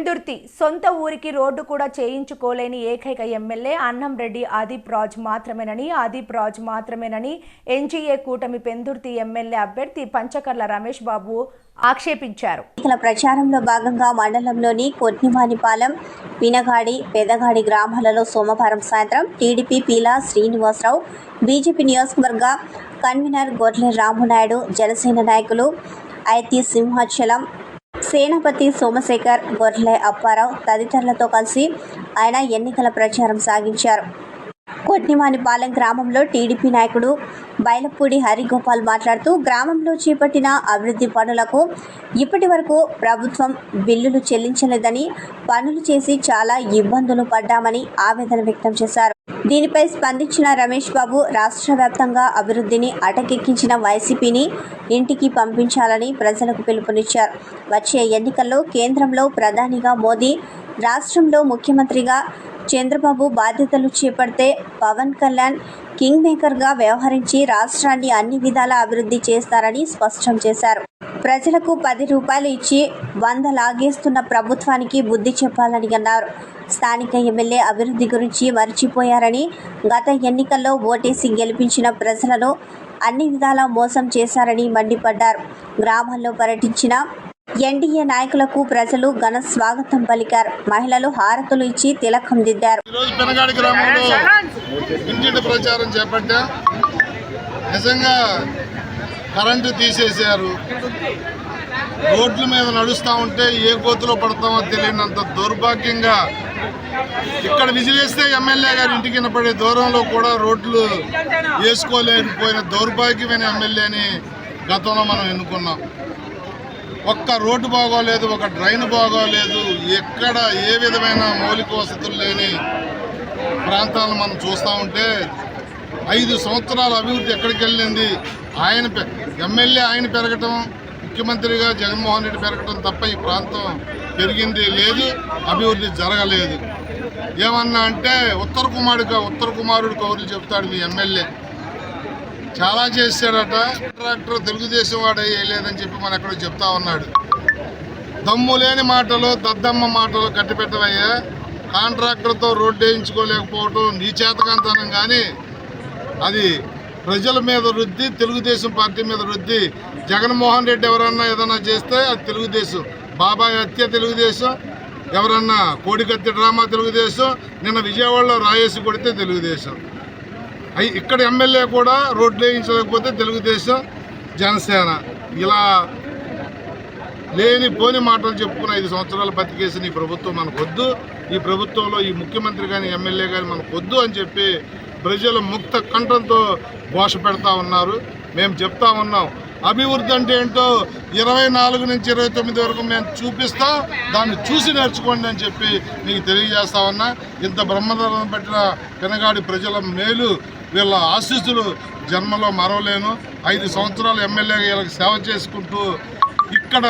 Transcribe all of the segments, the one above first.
పెందుర్తి సొంత ఊరికి రోడ్డు కూడా చేయించుకోలేని ఏకైక ఎమ్మెల్యే అన్నం రెడ్డి ఆదిప్ రాజ్ మాత్రమేనని ఆదిప్ రాజ్ మాత్రమేనని ఎన్జీఏ కూటమి పెందుర్తి ఎమ్మెల్యే అభ్యర్థి పంచకర్ల రమేష్ బాబు ఆక్షేపించారు. ఎన్నికల ప్రచారంలో భాగంగా మండలంలోని కొట్నివానిపాలెం పినగాడి పెదగాడి గ్రామాలలో సోమవారం సాయంత్రం టీడీపీ పీలా శ్రీనివాసరావు బీజేపీ నియోజకవర్గ కన్వీనర్ గొర్లె రామునాయుడు జనసేన నాయకులు ఐతి సింహాచలం సేనాపతి సోమశేఖర్ బొర్లే అప్పారావు తదితరులతో కలిసి ఆయన ఎన్నికల ప్రచారం సాగించారు. కొట్నివానిపాలెం గ్రామంలో టీడీపీ నాయకుడు బైలపూడి హరిగోపాల్ మాట్లాడుతూ గ్రామంలో చేపట్టిన అభివృద్ధి పనులకు ఇప్పటి వరకు ప్రభుత్వం బిల్లులు చెల్లించలేదని పనులు చేసి చాలా ఇబ్బందులు పడ్డామని ఆవేదన వ్యక్తం చేశారు. దీనిపై స్పందించిన రమేష్ బాబు రాష్ట్ర వ్యాప్తంగా అభివృద్ధిని అటకెక్కించిన వైసీపీని ఇంటికి పంపించాలని ప్రజలకు పిలుపునిచ్చారు. వచ్చే ఎన్నికల్లో కేంద్రంలో ప్రధానిగా మోదీ రాష్ట్రంలో ముఖ్యమంత్రిగా చంద్రబాబు బాధ్యతలు చేపడితే పవన్ కళ్యాణ్ కింగ్ మేకర్గా వ్యవహరించి రాష్ట్రాన్ని అన్ని విధాల అభివృద్ధి చేస్తారని స్పష్టం చేశారు. ప్రజలకు పది రూపాయలు ఇచ్చి వంద లాగేస్తున్న ప్రభుత్వానికి బుద్ధి చెప్పాలని అన్నారు. స్థానిక ఎమ్మెల్యే అభివృద్ధి గురించి మర్చిపోయారని గత ఎన్నికల్లో ఓటేసి గెలిపించిన ప్రజలను అన్ని విధాలా మోసం చేశారని మండిపడ్డారు. గ్రామాల్లో పర్యటించిన ఎన్డీఏ నాయకులకు ప్రజలు ఘన స్వాగతం పలికారు. మహిళలు హారతులు ఇచ్చి తిలకం దిద్దారు. ప్రచారం చేపట్టా. నిజంగా కరెంటు తీసేశారు. రోడ్ల మీద నడుస్తూ ఉంటే ఏ గోతులో పడతామో తెలియనంత దౌర్భాగ్యంగా ఇక్కడ విజిలేస్తే ఎమ్మెల్యే గారి ఇంటికి పడే దూరంలో కూడా రోడ్లు వేసుకోలేకపోయిన దౌర్భాగ్యమైన ఎమ్మెల్యేని గతంలో మనం ఎన్నుకున్నాం. ఒక్క రోడ్డు బాగోలేదు ఒక డ్రైన్ బాగోలేదు ఎక్కడ ఏ విధమైన మౌలిక వసతులు లేని ప్రాంతాలను మనం చూస్తూ ఉంటే ఐదు సంవత్సరాల అభివృద్ధి ఎక్కడికి వెళ్ళింది? ఆయన పె- ఎమ్మెల్యే ఆయన పెరగటం ముఖ్యమంత్రిగా జగన్మోహన్ రెడ్డి పెరగటం తప్ప ఈ ప్రాంతం పెరిగింది లేదు అభివృద్ధి జరగలేదు. ఏమన్నా అంటే ఉత్తర కుమారుడిగా ఉత్తర కుమారుడు కౌరులు చెప్తాడు మీ ఎమ్మెల్యే. చాలా చేశాడట. ట్రాక్టర్ తెలుగుదేశం వాడు వేయలేదని చెప్పి మన ఎక్కడో చెప్తా ఉన్నాడు. దమ్ము లేని మాటలు దద్దమ్మ మాటలు కట్టిపెట్టవయ్యా. కాంట్రాక్టర్తో రోడ్డు వేయించుకోలేకపోవటం నీ చేతకంతనం కానీ అది ప్రజల మీద రుద్ది తెలుగుదేశం పార్టీ మీద రుద్ది జగన్మోహన్ రెడ్డి ఎవరన్నా ఏదన్నా చేస్తే అది తెలుగుదేశం. బాబాయ్ హత్య తెలుగుదేశం. ఎవరన్నా కోడికత్తి డ్రామా తెలుగుదేశం. నిన్న విజయవాడలో రాయేసి కొడితే తెలుగుదేశం. అయి ఇక్కడ ఎమ్మెల్యే కూడా రోడ్లు వేయించలేకపోతే తెలుగుదేశం. జనసేన. ఇలా లేని పోని మాటలు చెప్పుకుని ఐదు సంవత్సరాలు బతికేసిన ఈ ప్రభుత్వం మనకు వద్దు ఈ ప్రభుత్వంలో ఈ ముఖ్యమంత్రి కానీ ఎమ్మెల్యే కానీ మనకు వద్దు అని చెప్పి ప్రజలు ముక్త కంఠంతో ఘోష పెడతా ఉన్నారు. మేము చెప్తా ఉన్నాం. అభివృద్ధి అంటే ఏంటో ఇరవై నాలుగు నుంచి ఇరవై తొమ్మిది వరకు మేము చూపిస్తాం దాన్ని చూసి నేర్చుకోండి అని చెప్పి మీకు తెలియజేస్తా ఉన్నా. ఇంత బ్రహ్మదరం పెట్టిన పెనగాడి ప్రజల మేలు వీళ్ళ ఆశీస్సులు జన్మలో మరవలేను. ఐదు సంవత్సరాలు ఎమ్మెల్యేగా వీళ్ళకి సేవ చేసుకుంటూ ఇక్కడ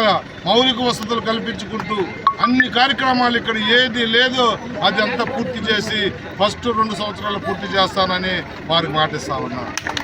మౌలిక వసతులు కల్పించుకుంటూ అన్ని కార్యక్రమాలు ఇక్కడ ఏది లేదో అది అంతా పూర్తి చేసి ఫస్ట్ రెండు సంవత్సరాలు పూర్తి చేస్తానని వారికి మాటిస్తా ఉన్నారు